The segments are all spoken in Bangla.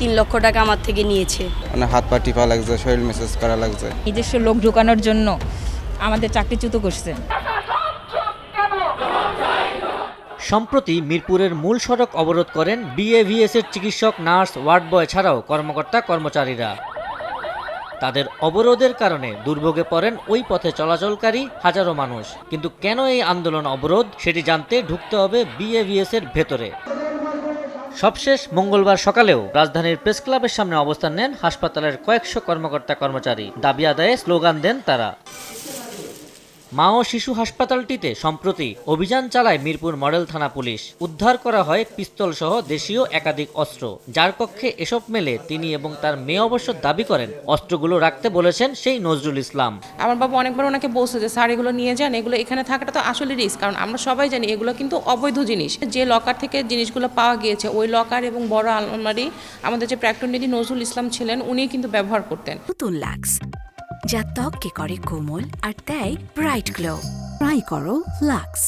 তিন লক্ষ টাকা আমার থেকে নিয়েছে। মানে হাত পা টিপা লাগছে শরীর মেসেজ করা লাগছে। নিজস্ব লোক ঢোকানোর জন্য আমাদের চাকরিচ্যুত করছে। সম্প্রতি মিরপুরের মূল সড়ক অবরোধ করেন বিএভিএস এর চিকিৎসক নার্স ওয়ার্ড বয় ছাড়াও কর্মকর্তা কর্মচারীরা। তাদের অবরোধের কারণে দুর্ভোগে পড়েন ওই পথে চলাচলকারী হাজারো মানুষ। কিন্তু কেন এই আন্দোলন অবরোধ সেটি জানতে ঢুকতে হবে বিএভিএস এর ভেতরে। সবশেষ মঙ্গলবার সকালেও রাজধানীর প্রেস ক্লাবের সামনে অবস্থান নেন হাসপাতালের কয়েকশো কর্মকর্তা কর্মচারী। দাবি আদায়ে স্লোগান দেন তারা। মা ও শিশু হাসপাতালটিতে সম্প্রতি অভিযান চালায় মিরপুর মডেল থানা পুলিশ। উদ্ধার করা হয় পিস্তল সহ দেশীয় একাধিক অস্ত্র। যার কক্ষে এসব মেলে তিনি এবং তার মেয়ে অবশ্য দাবি করেন অস্ত্রগুলো রাখতে বলেছেন সেই নজরুল ইসলাম। আমার বাবা অনেকবার ওনাকে বলছে যে স্যার এগুলো নিয়ে যান এগুলো এখানে থাকাটা তো আসলে রিস্ক কারণ আমরা সবাই জানি এগুলো কিন্তু অবৈধ জিনিস। যে লকার থেকে জিনিসগুলো পাওয়া গিয়েছে ওই লকার এবং বড় আলমারি আমাদের যে প্র্যাক্টন নিধি নজরুল ইসলাম ছিলেন উনি কিন্তু ব্যবহার করতেন। নতুন লাক্স যা ত্বককে করে কোমল আর দেয় ব্রাইট গ্লো ট্রাই করো লাক্স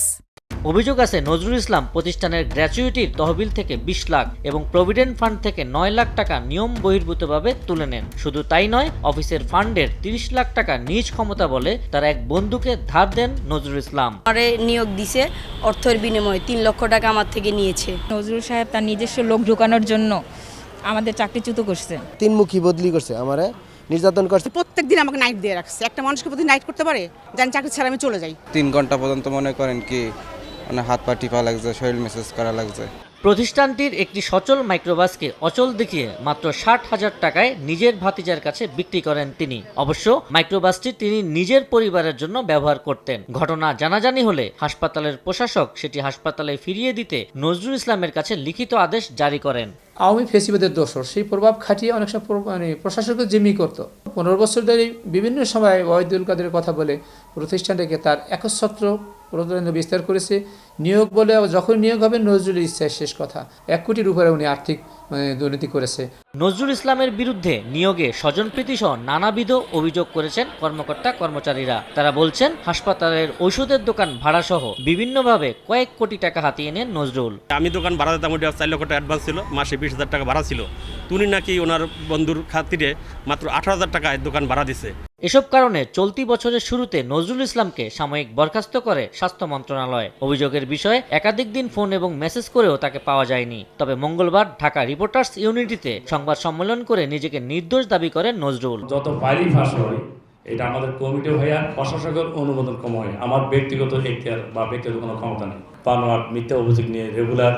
অভিযোগ আছে নজরুল ইসলাম প্রতিষ্ঠানের গ্র্যাচুইটির তহবিল থেকে বিশ লাখ এবং প্রভিডেন্ট ফান্ড থেকে নয় লাখ টাকা নিয়ম বহির্ভূতভাবে তুলে নেন। শুধু তাই নয় অফিসের ফান্ডের তিরিশ লাখ টাকা নিজ ক্ষমতা বলে তার এক বন্ধুকে ধার দেন নজরুল ইসলাম। আমারে নিয়োগ দিছে অর্থের বিনিময়ে তিন লক্ষ টাকা আমার থেকে নিয়েছে। নজরুল সাহেব তার নিজস্ব লোক ঢোকানোর জন্য আমাদের চাকরিচ্যুত করছে। তিনমুখী বদলি করছে আমারে। নির্যাতন করছে। প্রত্যেক দিন আমাকে নাইট দিয়ে রাখছে। একটা মানুষকে প্রতি নাইট করতে পারে জানি চাকরি ছাড়া আমি চলে যাই। তিন ঘণ্টা পর্যন্ত মনে করেন কি মানে হাত পা টিপা লাগছে শরীর মেসেজ করা লাগছে। প্রতিষ্ঠানটির একটি সচল মাইক্রোবাসকে অচল দেখিয়ে মাত্র ষাট হাজার টাকায় নিজের ভাতিজার কাছে বিক্রি করেন তিনি। অবশ্য মাইক্রোবাসটি তিনি নিজের পরিবারের জন্য ব্যবহার করতেন। ঘটনা জানাজানি হলে হাসপাতালের প্রশাসক সেটি হাসপাতালে ফিরিয়ে দিতে নজরুল ইসলামের কাছে লিখিত আদেশ জারি করেন। আওয়ামী ফেসিবাদের দোষর। সেই প্রভাব খাটিয়ে অনেক সময় মানে প্রশাসকের জিম্মি করত। পনেরো বছর ধরে বিভিন্ন সময় ওয়াহিদুল কাদের কথা বলে প্রতিষ্ঠানটাকে তার একচ্ছত্র প্রদান বিস্তার করেছে নিয়োগ বলে যখন নিয়োগ হবে নজরুলের ইচ্ছায় শেষ কথা। এক কোটির উপরে উনি আর্থিক দুর্নীতি করেছে। নজরুল ইসলামের বিরুদ্ধে নিয়োগে স্বজনপ্রীতি সহ নানাবিধ অভিযোগ করেছেন কর্মকর্তা কর্মচারীরা। তারা বলছেন হাসপাতালের ঔষধের দোকান ভাড়া সহ বিভিন্নভাবে কয়েক কোটি টাকা হাতিয়ে নেন নজরুল। আমি দোকান ভাড়া দিতাম চার লক্ষ টাকা অ্যাডভান্স ছিল মাসে বিশ হাজার টাকা ভাড়া ছিল। তুমি নাকি ওনার বন্ধুর খাতিরে মাত্র আঠারো হাজার টাকায় দোকান ভাড়া দিছে। এসব কারণে চলতি বছরের শুরুতে নজরুল ইসলামকে সাময়িক বরখাস্ত করে স্বাস্থ্য মন্ত্রণালয়। অভিযোগের বিষয়ে একাধিক দিন ফোন এবং মেসেজ করেও তাকে পাওয়া যায়নি। তবে মঙ্গলবার ঢাকা রিপোর্টার্স ইউনিটিতে সংবাদ সম্মেলন করে নিজেকে নির্দোষ দাবি করেন নজরুল। যত ফাইলই ফাঁস হয়, এটা আমাদের কমিটি হইয়া প্রশাসকের অনুমোদন কম হয়। আমার ব্যক্তিগত এখতিয়ার বা ব্যক্তিগত কোনো ক্ষমতা নেই। পানোয়ার মিথ্যা অভিযোগ নিয়ে রেগুলার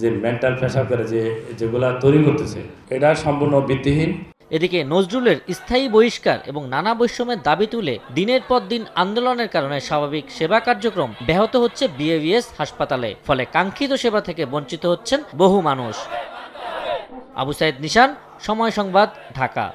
যে মেন্টাল প্রেশার করে যে, যেগুলা তৈরি করতেছে, এটা সম্পূর্ণ ভিত্তিহীন। এদিকে নজরুলের স্থায়ী বহিষ্কার এবং নানা বৈষম্যের দাবি তুলে দিনের পর দিন আন্দোলনের কারণে স্বাভাবিক সেবা কার্যক্রম ব্যাহত হচ্ছে বিএভিএস হাসপাতালে, ফলে কাঙ্ক্ষিত সেবা থেকে বঞ্চিত হচ্ছেন বহু মানুষ। আবু সাইদ নিশান, সময় সংবাদ, ঢাকা।